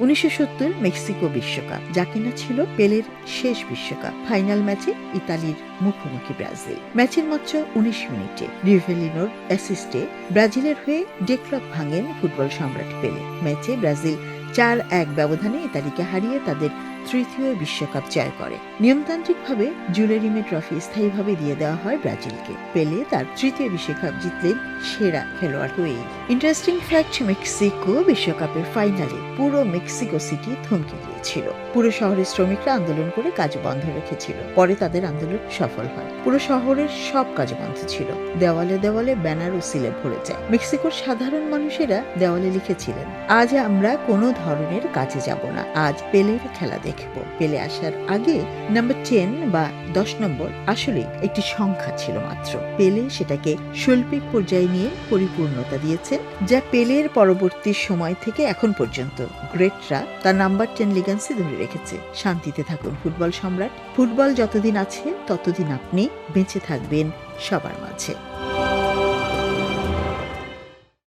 উনিশশো সত্তর মেক্সিকো বিশ্বকাপ, যা কিনা ছিল পেলের শেষ বিশ্বকাপ, ফাইনাল ম্যাচে ইতালির মুখোমুখি ব্রাজিল। ম্যাচের মাত্র উনিশ মিনিটে রিভেলিনোর অ্যাসিস্টে ব্রাজিলের হয়ে ডেকলক ভাঙেন ফুটবল সম্রাট পেলে। ম্যাচে ব্রাজিল চার এক ব্যবধানে ইতালিকে হারিয়ে তাদের তৃতীয় বিশ্বকাপ জয় করে। নিয়মতান্ত্রিকভাবে জুলেরিমে ট্রফি স্থায়ীভাবে দিয়ে দেওয়া হয় ব্রাজিলকে। পেলে তার তৃতীয় বিশ্বকাপ জিতলেন সেরা খেলোয়াড় হয়েই। ইন্টারেস্টিং ফ্যাক্ট, মেক্সিকো বিশ্বকাপের ফাইনালে পুরো মেক্সিকো সিটি থমকে গিয়েছিল। পুরো শহরের শ্রমিকরা আন্দোলন করে কাজ বন্ধ রেখেছিল। পরে তাদের আন্দোলন সফল হয়। পুরো শহরের সব কাজ বন্ধ ছিল। দেওয়ালে দেওয়ালে ব্যানার ও সিলে ভরে যায়। মেক্সিকোর সাধারণ মানুষেরা দেওয়ালে লিখেছিলেন, আজ আমরা কোনো ধরনের কাজে যাব না। আজ পেলের খেলা দেখব। পেলে আসার আগে নাম্বার টেন বা দশ নম্বর আসলে একটি সংখ্যা ছিল মাত্র। পেলে সেটাকে শৈল্পিক পর্যায়ে নিয়ে পরিপূর্ণতা দিয়েছেন যা পেলের পরবর্তী সময় থেকে এখন পর্যন্ত। গ্রেটরা তার নাম্বার টেন লিগান্সি ধরে রেখেছে। শান্তিতে থাকুন ফুটবল সম্রাট। ফুটবল যতদিন আছে, ততদিন আপনি বেঁচে থাকবেন সবার মাঝে।